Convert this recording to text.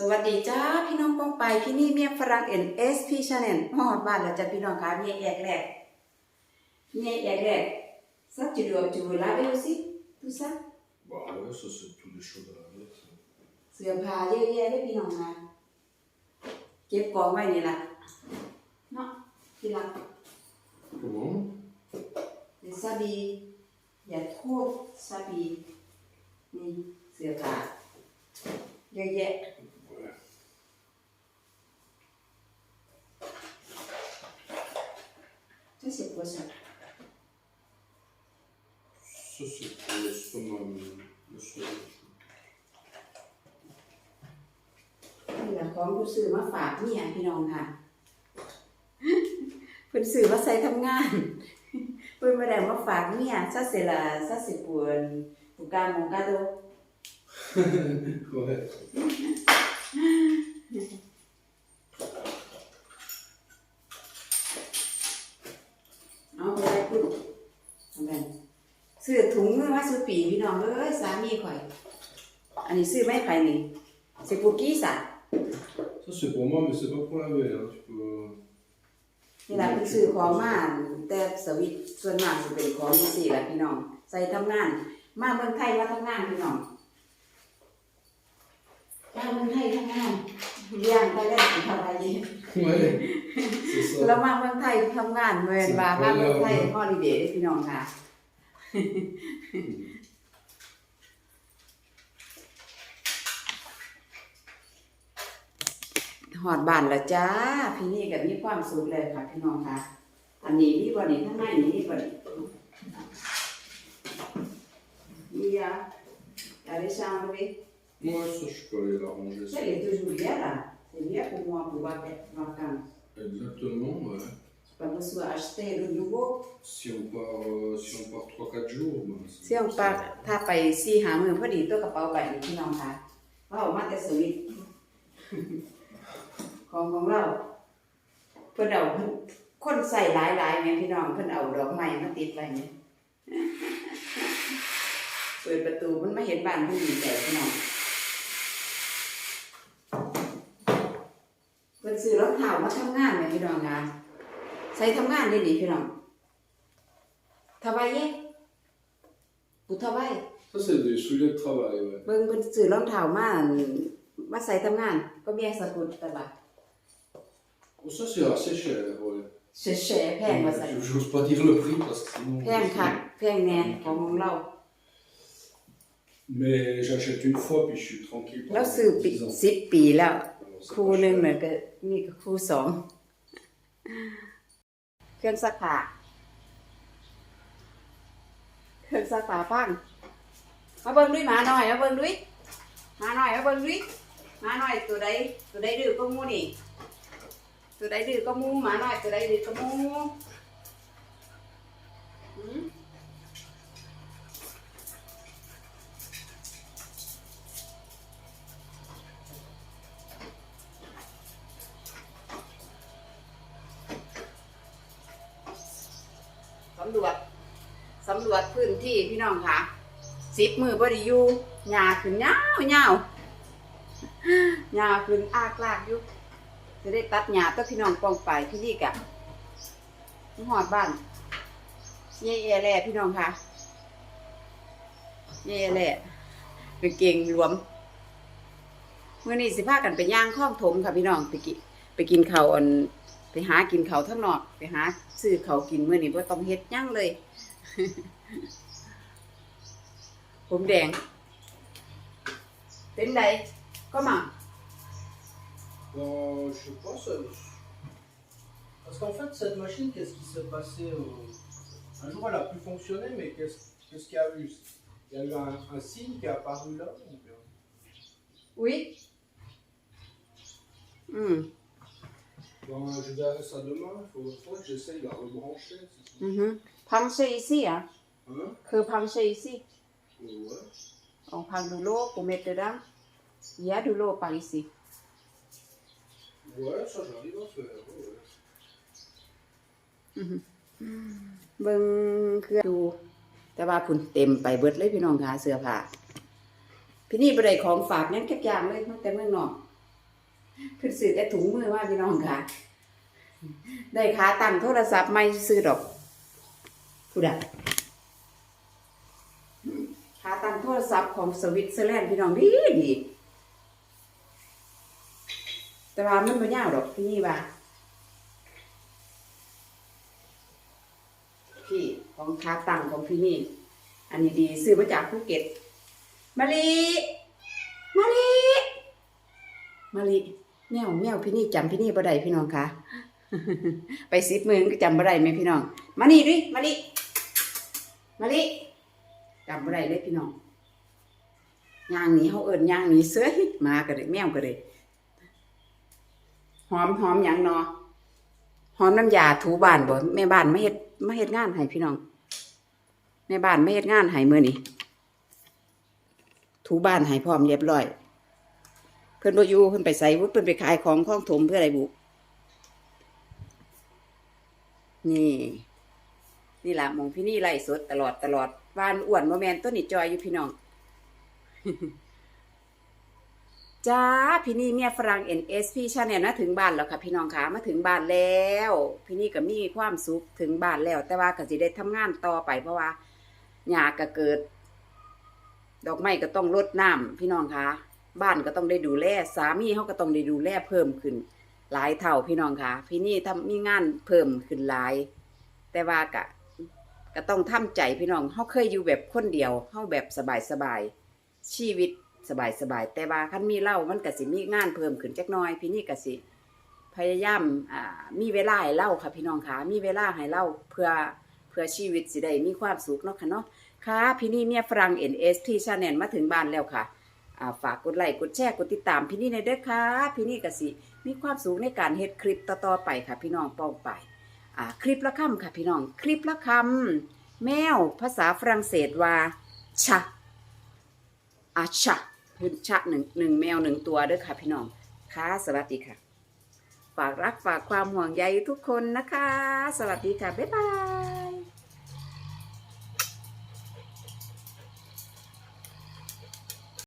สวัสดีจ้าพี่น้องป้องไปพี่นี่เมียฝรั่งเอ็นเอสพีชาแนลฮอดบ้านแล้วจ้ะพี่น้องคะเมียแยกแรกเมียแยกแรก ça tu dois tu veux laver aussi tout ça Bah ouais, ça c'est tous les choses à laver. ça. เสื้อผ้าเยอะแยะเลยพี่น้องคะเก็บกองไว้นี่ล่ะเนาะที่รัก Comment les habits il y a trop d'habits นี่เสื้อผ้าเยอะแยะ Ouais. ça c'est quoi ça Ça c'est pour l'estomac, mais le soir. นี่แหละ ของผู้ซื้อมาฝากเมียพี่น้องค่ะเพิ่นซื้อมาใส่ทำงานเพิ่นมาได้มาฝากเมียซะเสละซะสิปวนปุกามงกาโด ouais. เอาไปได้ปุ๊บเอาไปซื้อถุงมือมาซื้อปีพี่น้องเอ้ยสามีข่อย อันนี้ซื้อไม่ไผนี่สิปุกี้สะ Ça c'est pour moi, mais c'est pas pour laver. Hein. Tu peux... นี่ล่ะเพิ่นซื้อของมาแต่สวิตส่วนมากสิเป็นของนี่สิล่ะพี่น้อง ใส่ทำงาน มาเมืองไทยมาทำงานพี่น้องมาเมืองไทยทำงานเลี้ยงไปได้สิทำอะไร Ouais, c'est แล้ว ça. มาเมืองไทยทำงานเมืองบามาเมืองไทยฮอลิเดย์ได้พี่น้องค่ะ หอดบ้านแล้วจ้า พี่นี่กับมีความสุขเลยค่ะพี่น้องค่ะ อันนี้นี่บ่นี่ข้างในนี่นี่บ่นี่นี่ยาอะไรช่างเลย Ouais, ça je peux aller l'arranger. ça. Ça, il est toujours bien là. C'est bien pour moi pour avoir des vacances. Exactement, ouais. Pas besoin d'acheter le nouveau. Si on part, euh, si on part 3-4 jours, ben, c'est- เสี่ยงปากถ้าไปสี่หามือพอดีตัวกระเป๋าใบนี้พี่น้องค่ะเราเอามาแต่สวิต ของของเรา เพิ่นเอาคนใส่หลายหลายๆไงพี่น้องเพิ่นเอาดอกไม้มาติดไว้เนี่ยเปิดประตูมันไม่เห็นบ้านเพิ่นดีใจพี่น้องเพิ่นซื้อรองเท้ามาทำงานเนี่ยพี่น้องค่ะใส่ทำงานได้ดีพี่น้องทำไมเย่ปุทำไม Ça c'est des souliers de travail, ouais. เบิ่งเพิ่นซื้อรองเท้ามาอั่นมาใส่ทำงานก็มีสกุลตะบะ Oh, ça c'est assez cher, ouais. เฉยๆแพงว่าใส่ Je- J'ose pas dire le prix parce que sinon. แพงค่ะแพงแน่ของของเรา Mais j'achète une fois puis je suis tranquille. เรา pendant ซื้อปี10 ans. สิบปีแล้ว Alors, c'est คู่ pas หนึ่ง cher. เนี่ยก็นี่ก็คู่สอง เครื่องซักผ้า เครื่องซักผ้าพังมาเบิ่งด้วยหมาหน่อยมาเบิ่งด้วยหมาหน่อยมาเบิ่งด้วยหมาหน่อยตัวใดตัวใดดื้อก็มูนี่ ตัวใดดื้อก็มูหมาหน่อยตัวใดดื้อก็มูสำรวจสำรวจพื้นที่พี่น้องค่ะสิบมือบริยูหญ้าขึ้นยาวยาวหญ้าขึ้นอากลากยู่ จะได้ตัดหญ้าตัวพี่น้องปองไปที่นี่กะหอดบ้านเย่แล่พี่น้องค่ะเย่แล่เป็นเก่งรวมเมื่อนี้สิพากันไปย่างข้องถมค่ะพี่น้องไปกิไปกินข้าวอันไปหากินเขาทั้งนอกไปหาซื้อเขากินเมื่อนี้ว่าต้องเฮ็ดยั่งเลย ผมแดงเป็นไดก็มา Ben, je sais pas, ça. Parce qu'en fait, cette machine, qu'est-ce qui s'est passé euh, Un jour, elle a pu fonctionner, mais qu'est-ce qu'est-ce qu'il y a eu Il y a eu un, un signe qui est apparu là ou bien อุ้ยอืม Ben, je verrai ça demain. Il faut, faudrait que j'essaye de la rebrancher. si c'est- อือฮึพังเชยซี่อะ Hein คือพังเชยซี่ Euh, Ouais. ของพังดูโลกูเมตเตอร์ดัมยาดูโลปาริซี Ouais, ça, j'arrive à faire. ouais, ouais. เบิ่งเครื่องดูแต่ว่าพุ่นเต็มไปเบิดเลยพี่น้องค่ะเสื้อผ้าพี่นี่บ่ได้ของฝากหยังแค่อย่างเลยมาแต่เมืองนอกเพิ่นซื้อแต่ถุงมือว่าพี่น้องค่ะ ได้ขาตั้งโทรศัพท์ไม่ซื้อดอกผู้ใดขาตั้งโทรศัพท์ของสวิตเซอร์แลนด์พี่น้องดีดี แต่ว่ามันไม่ยาวดอกพี่นี่ว่าพี่ของขาตังของพี่นี่ อันนี้ดีซื้อมาจากภูเก็ตมาลีมาลีมาลีแมวแมวพี่นี่จำพี่นี่บ่ได้พี่น้องคะไปซิปมือก็จำบ่ได้ไหมพี่น้อง มานี่ดิมาลีมาลีจำบ่ได้เลยพี่น้องย่างนี้เขาเอิ้นย่างนี้เสื้อยมาก็เลยแมวก็เลย หอมหอมหยังเนาะหอมน้ำยาถูบ้านบ่แม่บ้านไมาเฮ็ดไมาเฮ็ดงานให้พี่น้องแม่บ้านไม่เฮ็ดงานให้มือนี้ถูบ้านให้พร้อมเรียบร้อย เพิ่นบ่อยู่เพิ่นไปไสวุเพิ่นไปขายของคลองถมเพื่ออะไรบุนี่ นี่ล่ะมองพี่นี่ไล่สดตลอดตลอดวานอ้วนบ่แมนต้นนี่จอยอยู่พี่น้อง จ้าพี่นี่เมียฝรั่ง NSP Channel นะถึงบ้านแล้วค่ะพี่น้องค่ะมาถึงบ้านแล้ว พี่นี่ก็มีความสุขถึงบ้านแล้ว แต่ว่าก็สิได้ทำงานต่อไปเพราะว่าหญ้าก็เกิด ดอกไม้ก็ต้องรดน้ำพี่น้องค่ะบ้านก็ต้องได้ดูแลสามีเขาก็ต้องได้ดูแลเพิ่มขึ้น หลายเท่าพี่น้องค่ะ พี่นี่ทำมีงานเพิ่มขึ้นหลาย แต่ว่าก็ก็ต้องทำใจพี่น้องเขาเคยอยู่แบบคนเดียวเขาแบบสบายๆชีวิต สบายๆแต่ว่าคันมีเล่ามันก็สิมีงานเพิ่มขึ้นจักน้อย พี่นี่ก็สิพยายามอ่ามีเวลาให้เล่าค่ะพี่น้องค่ะมีเวลาให้เล่าเพื่อเพื่อชีวิตสิได้มีความสุขเนาะค่ะเนาะค่ะพี่นี่เมียฝรั่ง NS ที่ชาแนลมาถึงบ้านแล้วค่ะอ่าฝากกดไลค์กดแชร์กดติดตามพี่นี่ในเด้อค่ะพี่นี่ก็สิมีความสุขในการเฮ็ดคลิปต่อๆไปค่ะ พี่น้องป้องไปอ่าคลิปละคำค่ะพี่น้องคลิปละคำแมวภาษาฝรั่งเศสว่าชะ อาชะพื้นชะหนึ่งหนึ่งแมวหนึ่งตัวเด้อค่ะพี่น้องค่ะ สวัสดีค่ะ ฝากรักฝากความห่วงใยทุกคนนะคะ สวัสดีค่ะ บ๊ายบาย